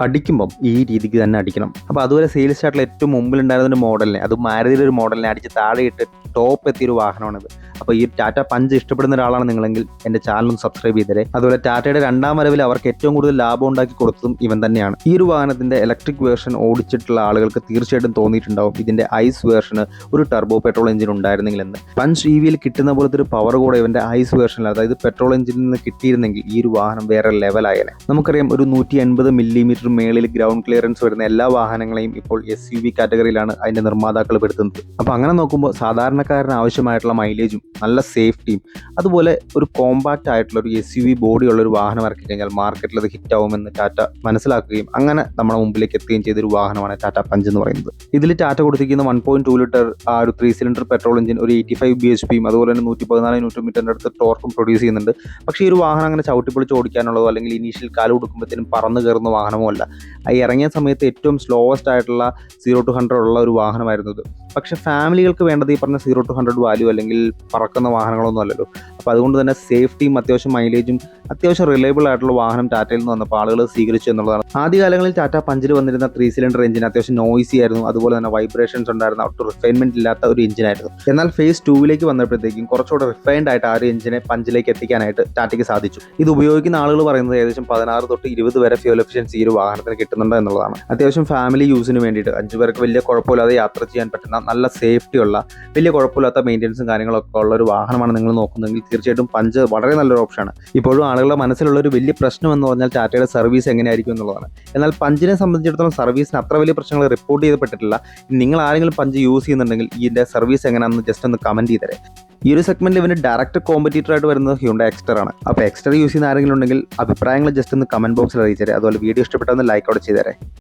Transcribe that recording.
അടിക്കുമ്പം ഈ രീതിക്ക് തന്നെ അടിക്കണം. അപ്പോൾ അതുപോലെ സെയിൽസ് ചാർട്ടിൽ ഏറ്റവും മുമ്പിലുണ്ടായിരുന്ന ഒരു മോഡലിനെ അത് മാരുതിയുടെ ഒരു മോഡലിനെ അടിച്ച് താഴെയിട്ട് ടോപ്പ് എത്തിയൊരു വാഹനമാണിത്. അപ്പോൾ ഈ ടാറ്റ പഞ്ച് ഇഷ്ടപ്പെടുന്ന ഒരാളാണ് നിങ്ങളെങ്കിൽ എന്റെ ചാനലും സബ്സ്ക്രൈബ് ചെയ്തേരെ. അതുപോലെ ടാറ്റയുടെ രണ്ടാം വരവിൽ അവർക്ക് ഏറ്റവും കൂടുതൽ ലാഭം ഉണ്ടാക്കി കൊടുത്തതും ഇവൻ തന്നെയാണ്. ഈ ഒരു വാഹനത്തിന്റെ ഇലക്ട്രിക് വേർഷൻ ഓടിച്ചിട്ടുള്ള ആളുകൾക്ക് തീർച്ചയായിട്ടും തോന്നിയിട്ടുണ്ടാവും. ഇതിന്റെ ഐസ് വേർഷന് ഒരു ടർബോ പെട്രോൾ എഞ്ചിൻ ഉണ്ടായിരുന്നെങ്കിൽ എന്ന്. പഞ്ച് ഇ വിയിൽ കിട്ടുന്ന പോലത്തെ ഒരു പവർ കൂടെ ഇവന്റെ ഐസ് വേർഷനിൽ അതായത് പെട്രോൾ എഞ്ചിനിൽ നിന്ന് കിട്ടിയിരുന്നെങ്കിൽ ഈ ഒരു വാഹനം വേറെ ലെവലായേനെ നമുക്കറിയാം ഒരു നൂറ്റി എൺപത് മില്ലിമീറ്റർ മേളിൽ ഗ്രൗണ്ട് ക്ലിയറൻസ് വരുന്ന എല്ലാ വാഹനങ്ങളെയും ഇപ്പോൾ എസ് യു വി കാറ്റഗറിയിലാണ് അതിന്റെ നിർമ്മാതാക്കൾ പെടുത്തുന്നത്. അപ്പോൾ അങ്ങനെ നോക്കുമ്പോൾ സാധാരണക്കാരന് ആവശ്യമായിട്ടുള്ള മൈലേജും നല്ല സേഫ്റ്റിയും അതുപോലെ ഒരു കോമ്പാക്റ്റ് ആയിട്ടുള്ള ഒരു എസ് യു വി ബോഡിയുള്ള ഒരു വാഹനം ഇറക്കി കഴിഞ്ഞാൽ മാർക്കറ്റിൽ അത് ഹിറ്റ് ആവുമെന്ന് ടാറ്റ മനസ്സിലാക്കുകയും അങ്ങനെ നമ്മുടെ മുമ്പിലേക്ക് എത്തുകയും ചെയ്തൊരു വാഹനമാണ് ടാറ്റ പഞ്ച് എന്ന് പറയുന്നത്. ഇതിൽ ടാറ്റ കൊടുത്തിരിക്കുന്ന വൺ പോയിന്റ് ടു ലിറ്റർ ആ ഒരു ത്രീ സിലിണ്ടർ പെട്രോൾ എഞ്ചിൻ ഒരു എയ്റ്റി ഫൈവ് ബി എച്ച് പിയും അതുപോലെ തന്നെ നൂറ്റി പതിനാല് നൂറ്റി മീറ്ററിന്റെ അടുത്ത് ടോർക്കും പ്രൊഡ്യൂസ് ചെയ്യുന്നുണ്ട്. പക്ഷേ ഈ ഒരു വാഹനം അങ്ങനെ ചവിട്ടിപ്പൊളിച്ച് ഓടിക്കാനുള്ളതോ അല്ലെങ്കിൽ ഇനീഷ്യൽ കാൽ കൊടുക്കുമ്പോഴത്തേനും പറന്ന് കയറുന്ന വാഹനമോ അല്ല. ഈ ഇറങ്ങിയ സമയത്ത് ഏറ്റവും സ്ലോവസ്റ്റ് ആയിട്ടുള്ള സീറോ ടു ഹൺഡ്രഡ് ഉള്ള ഒരു വാഹനമായിരുന്നു ഇത്. പക്ഷേ ഫാമിലികൾക്ക് വേണ്ടത് ഈ പറഞ്ഞ സീറോ ടു ഹൺഡ്രഡ് വാല്യൂ അല്ലെങ്കിൽ പറക്കുന്ന വാഹനങ്ങളൊന്നും അല്ലല്ലോ. അപ്പോൾ അതുകൊണ്ട് തന്നെ സേഫ്റ്റിയും അത്യാവശ്യം മൈലേജും അത്യാവശ്യം റിലയബിൾ ആയിട്ടുള്ള വാഹനം ടാറ്റയിൽ നിന്ന് വന്നപ്പോൾ ആളുകൾ സ്വീകരിച്ചു എന്നുള്ളതാണ്. ആദ്യകാലങ്ങളിൽ ടാറ്റ പഞ്ചിൽ വന്നിരുന്ന ത്രീ സിലിണ്ടർ എഞ്ചിൻ അത്യാവശ്യം നോയ്സി ആയിരുന്നു. അതുപോലെ തന്നെ വൈബ്രേഷൻസ് ഉണ്ടായിരുന്ന. ഒട്ടും റിഫൈൻമെന്റ് ഇല്ലാത്ത ഒരു എഞ്ചിൻ ആയിരുന്നു. എന്നാൽ ഫേസ് ടൂവിലേക്ക് വന്നപ്പോഴത്തേക്കും കുറച്ചുകൂടെ റിഫൈൻഡ് ആയിട്ട് ആ ഒരു എഞ്ചിനെ പഞ്ചിലേക്ക് എത്തിക്കാനായിട്ട് ടാറ്റയ്ക്ക് സാധിച്ചു. ഇത് ഉപയോഗിക്കുന്ന ആളുകൾ പറയുന്നത് ഏകദേശം പതിനാറ് തൊട്ട് ഇരുപത് വരെ ഫ്യൂൽ എഫിഷ്യൻസി ഈ ഒരു വാഹനത്തിന് കിട്ടുന്നുണ്ട് എന്നുള്ളതാണ്. അത്യാവശ്യം ഫാമിലി യൂസിന് വേണ്ടിയിട്ട് അഞ്ച് പേർക്ക് വലിയ കുഴപ്പമില്ലാതെ യാത്ര ചെയ്യാൻ പറ്റുന്ന നല്ല സേഫ്റ്റി ഉള്ള വലിയ കുഴപ്പമില്ലാത്ത മെയിന്റെനൻസും കാര്യങ്ങളൊക്കെ ഉള്ള ഒരു വാഹനമാണ് നിങ്ങൾ നോക്കുന്നതെങ്കിൽ തീർച്ചയായിട്ടും പഞ്ച് വളരെ നല്ലൊരു ഓപ്ഷനാണ് ഇപ്പോഴും ആളുകളുടെ മനസ്സിലുള്ള ഒരു വലിയ പ്രശ്നം എന്ന് പറഞ്ഞാൽ ടാറ്റയുടെ സർവീസ് എങ്ങനെയായിരിക്കും എന്നുള്ളതാണ്. എന്നാൽ പഞ്ചിനെ സംബന്ധിച്ചിടത്തോളം സർവീസിന് അത്ര വലിയ പ്രശ്നങ്ങൾ റിപ്പോർട്ട് ചെയ്യപ്പെട്ടിട്ടില്ല. നിങ്ങൾ ആരെങ്കിലും പഞ്ച് യൂസ് ചെയ്യുന്നുണ്ടെങ്കിൽ ഇതിന്റെ സർവീസ് എങ്ങനെയാണെന്ന് ജസ്റ്റ് ഒന്ന് കമന്റ് ചെയ്തേരെ. ഈ ഒരു സെഗ്മെന്റ് ഇവന് ഡയറക്റ്റ് കോമ്പറ്റീറ്റർ ആയിട്ട് വരുന്നത് ഹ്യൂണ്ട എക്സ്റ്റർ ആണ്. അപ്പോൾ എക്സ്റ്റർ യൂസ് ചെയ്യുന്ന ആരെങ്കിലും ഉണ്ടെങ്കിൽ അഭിപ്രായങ്ങൾ ജസ്റ്റ് ഒന്ന് കമന്റ് ബോക്സിൽ അറിയിച്ചേരെ. അതുപോലെ വീഡിയോ ഇഷ്ടപ്പെട്ടൊന്ന് ലൈക്ക് ഔട്ട് ചെയ്തേരെ.